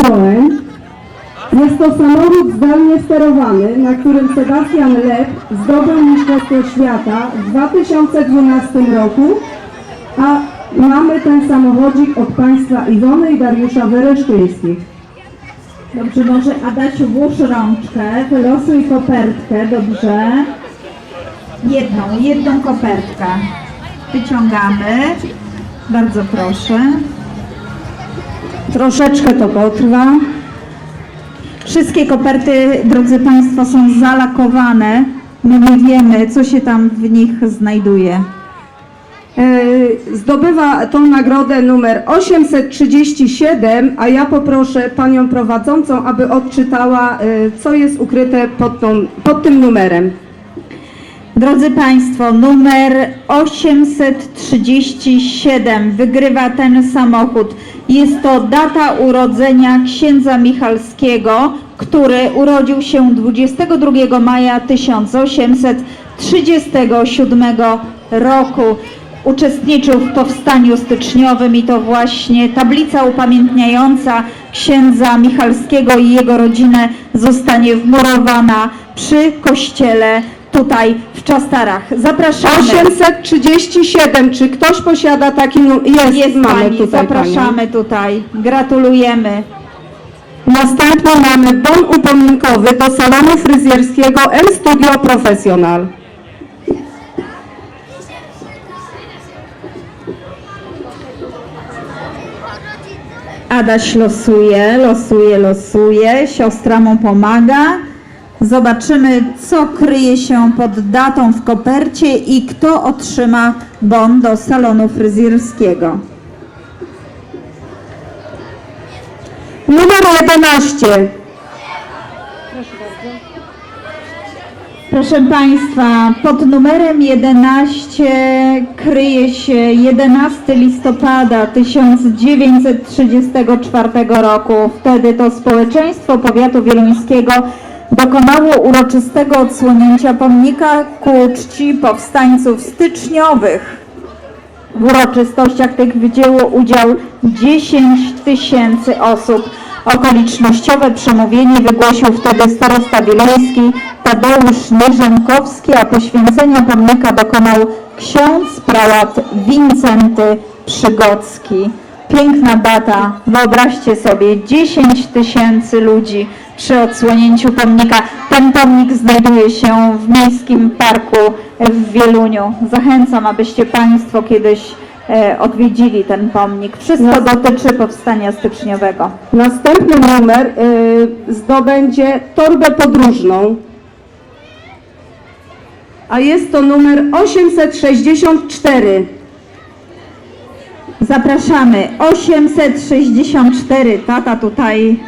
Citroen. Jest to samochód zdalnie sterowany, na którym Sebastian Lep zdobył Mistrzostwo Świata w 2012 roku, a mamy ten samochodzik od Państwa Iwony i Dariusza Wereszczyńskich. Dobrze, może Adasiu włóż rączkę, wylosuj kopertkę, dobrze. Jedną, jedną kopertkę. Wyciągamy. Bardzo proszę. Troszeczkę to potrwa. Wszystkie koperty, drodzy Państwo, są zalakowane. My nie wiemy, co się tam w nich znajduje. E, Zdobywa tą nagrodę numer 837, a ja poproszę panią prowadzącą, aby odczytała, e, co jest ukryte pod, tą, pod tym numerem. Drodzy Państwo, numer 837 wygrywa ten samochód. Jest to data urodzenia księdza Michalskiego, który urodził się 22 maja 1837 roku. Uczestniczył w powstaniu styczniowym i to właśnie tablica upamiętniająca księdza Michalskiego i jego rodzinę zostanie wmurowana przy kościele tutaj w Czastarach. Zapraszamy. 837, czy ktoś posiada taki numer? Jest, Jest mamy pani, tutaj zapraszamy tutaj. Gratulujemy. Następnie mamy bon upominkowy do salonu fryzjerskiego M Studio Professional. Adaś losuje, losuje, losuje. Siostra mu pomaga. Zobaczymy, co kryje się pod datą w kopercie i kto otrzyma bon do salonu fryzjerskiego. Numer 11. Proszę Państwa, pod numerem 11 kryje się 11 listopada 1934 roku. Wtedy to społeczeństwo powiatu wieluńskiego dokonało uroczystego odsłonięcia pomnika ku czci powstańców styczniowych. W uroczystościach tych wzięło udział 10 tysięcy osób. Okolicznościowe przemówienie wygłosił wtedy starosta wileński Tadeusz Nierzękowski, a poświęcenia pomnika dokonał ksiądz prałat Wincenty Przygocki. Piękna data, wyobraźcie sobie, 10 tysięcy ludzi przy odsłonięciu pomnika. Ten pomnik znajduje się w Miejskim Parku w Wieluniu. Zachęcam, abyście Państwo kiedyś e, odwiedzili ten pomnik. Wszystko dotyczy powstania styczniowego. Następny numer y, zdobędzie torbę podróżną. A jest to numer 864. Zapraszamy 864. Tata tutaj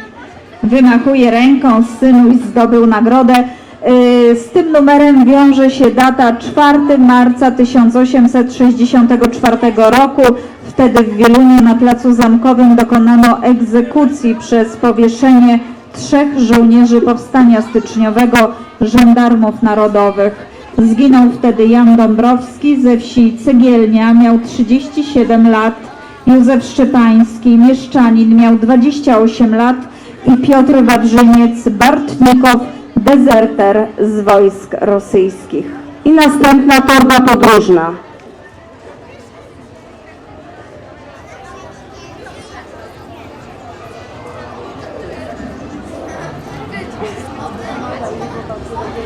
wymachuje ręką, synuś zdobył nagrodę. Yy, Z tym numerem wiąże się data 4 marca 1864 roku. Wtedy w Wieluniu na Placu Zamkowym dokonano egzekucji przez powieszenie trzech żołnierzy powstania styczniowego, żandarmów narodowych. Zginął wtedy Jan Dąbrowski ze wsi Cegielnia, miał 37 lat. Józef Szczepański, mieszczanin, miał 28 lat i Piotr Wawrzyniec Bartnikow, dezerter z wojsk rosyjskich. I następna torba podróżna.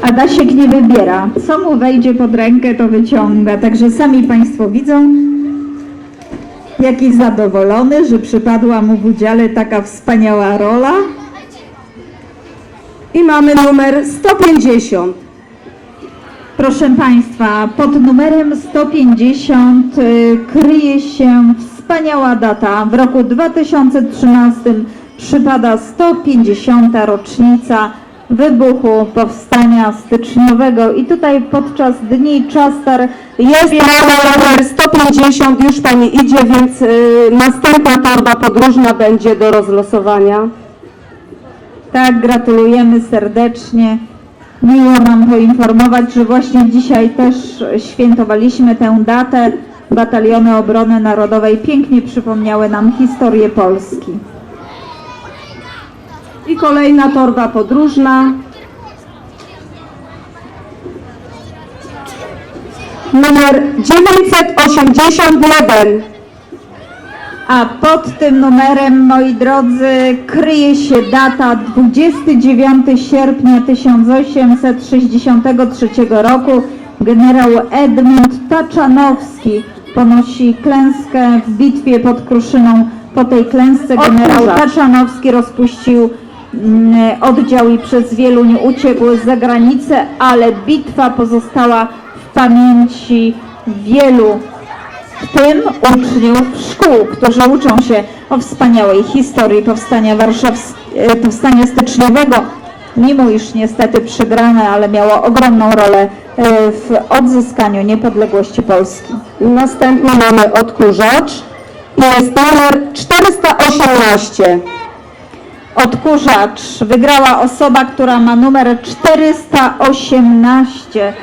Adasiek nie wybiera. Co mu wejdzie pod rękę, to wyciąga. Także sami Państwo widzą, jaki zadowolony, że przypadła mu w udziale taka wspaniała rola. I mamy numer 150. Proszę Państwa, pod numerem 150 y, kryje się wspaniała data. W roku 2013 przypada 150. rocznica wybuchu powstania styczniowego i tutaj podczas dni Czastar Jest numer 150, już Pani idzie, więc y, następna torba podróżna będzie do rozlosowania. Tak, gratulujemy serdecznie. Miło nam poinformować, że właśnie dzisiaj też świętowaliśmy tę datę. Bataliony Obrony Narodowej pięknie przypomniały nam historię Polski. I kolejna torba podróżna. Numer 981. A pod tym numerem, moi drodzy, kryje się data 29 sierpnia 1863 roku. Generał Edmund Taczanowski ponosi klęskę w bitwie pod Kruszyną. Po tej klęsce generał. Taczanowski rozpuścił oddział i przez Wieluń uciekł za granicę, ale bitwa pozostała w pamięci wielu w tym uczniów szkół, którzy uczą się o wspaniałej historii powstania Warszaws- e, powstania styczniowego, mimo iż niestety przegrane, ale miało ogromną rolę e, w odzyskaniu niepodległości Polski. Następnie mamy odkurzacz. I jest numer 418. Odkurzacz wygrała osoba, która ma numer 418.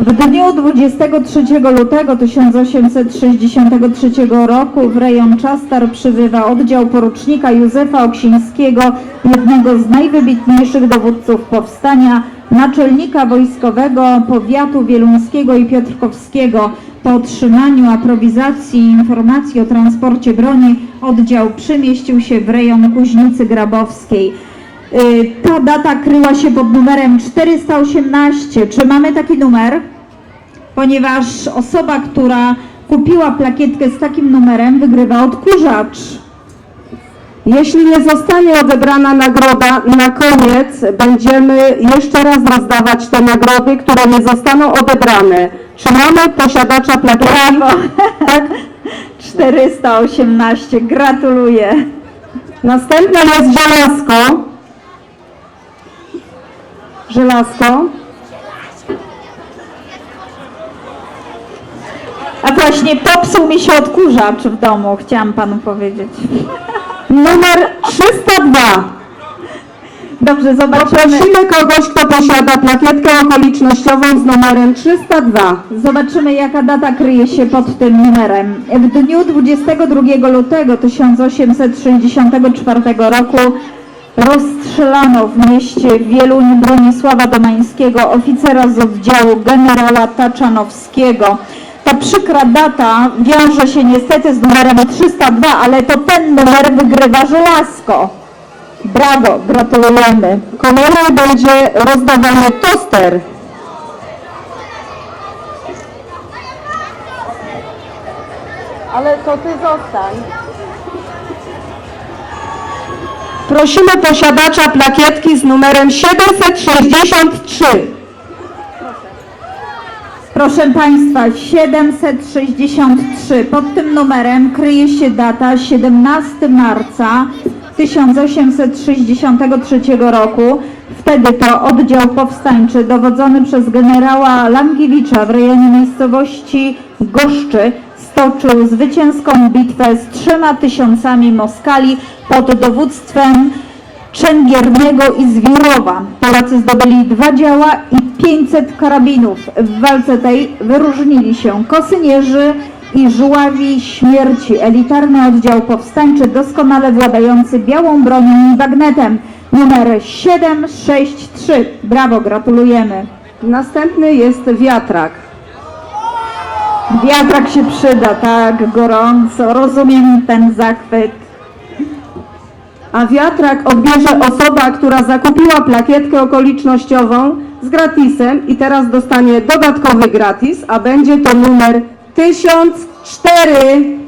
W dniu 23 lutego 1863 roku w rejon Czastar przybywa oddział porucznika Józefa Oksińskiego, jednego z najwybitniejszych dowódców powstania, naczelnika wojskowego powiatu wieluńskiego i piotrkowskiego. Po otrzymaniu aprowizacji i informacji o transporcie broni oddział przemieścił się w rejon Kuźnicy Grabowskiej. Y, Ta data kryła się pod numerem 418. Czy mamy taki numer? Ponieważ osoba, która kupiła plakietkę z takim numerem, wygrywa odkurzacz. Jeśli nie zostanie odebrana nagroda, na koniec będziemy jeszcze raz rozdawać te nagrody, które nie zostaną odebrane. Czy mamy posiadacza? Brawo! Tak. 418. Gratuluję. Następne jest żelazko. Żelazko. A właśnie popsuł mi się odkurzacz w domu, chciałam panu powiedzieć. Numer 302. Dobrze, zobaczymy. Prosimy kogoś, kto posiada plakietkę okolicznościową z numerem 302. Zobaczymy, jaka data kryje się pod tym numerem. W dniu 22 lutego 1864 roku rozstrzelano w mieście Wieluń Bronisława Domańskiego, oficera z oddziału generała Taczanowskiego. Ta przykra data wiąże się niestety z numerem 302, ale to ten numer wygrywa żelazko. Brawo, gratulujemy. Kolejny będzie rozdawany toster. Ale to ty zostań. Prosimy posiadacza plakietki z numerem 763. Proszę Państwa, 763. Pod tym numerem kryje się data 17 marca 1863 roku. Wtedy to oddział powstańczy dowodzony przez generała Langiewicza w rejonie miejscowości Goszczy stoczył zwycięską bitwę z trzema tysiącami Moskali pod dowództwem Częgiernego i Zwirowa. Polacy zdobyli dwa działa i 500 karabinów. W walce tej wyróżnili się kosynierzy i żuławi śmierci. Elitarny oddział powstańczy doskonale władający białą bronią i bagnetem. Numer 763. Brawo, gratulujemy. Następny jest wiatrak. Wiatrak się przyda, tak, gorąco. Rozumiem ten zachwyt. A wiatrak odbierze osoba, która zakupiła plakietkę okolicznościową z gratisem i teraz dostanie dodatkowy gratis, a będzie to numer 1004.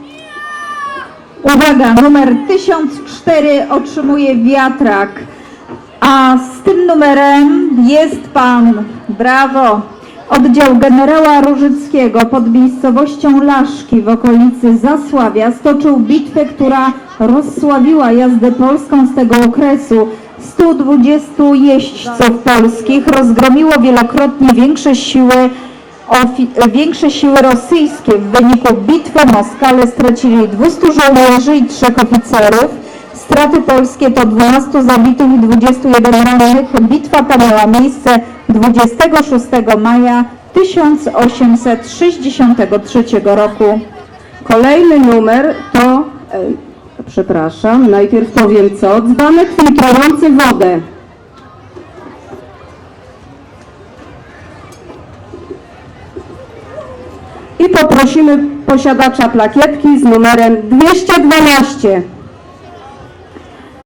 Uwaga, numer 1004 otrzymuje wiatrak, a z tym numerem jest pan, brawo, oddział generała Różyckiego pod miejscowością Laszki w okolicy Zasławia stoczył bitwę, która rozsławiła jazdę polską z tego okresu. 120 jeźdźców polskich rozgromiło wielokrotnie większe siły większe siły rosyjskie w wyniku bitwy Moskale stracili 200 żołnierzy i 3 oficerów. Straty polskie to 12 zabitych i 21 rannych. Bitwa ta miała miejsce 26 maja 1863 roku. Kolejny numer to, e, przepraszam, najpierw powiem co. Dzbanek filtrujący wodę. I poprosimy posiadacza plakietki z numerem 212.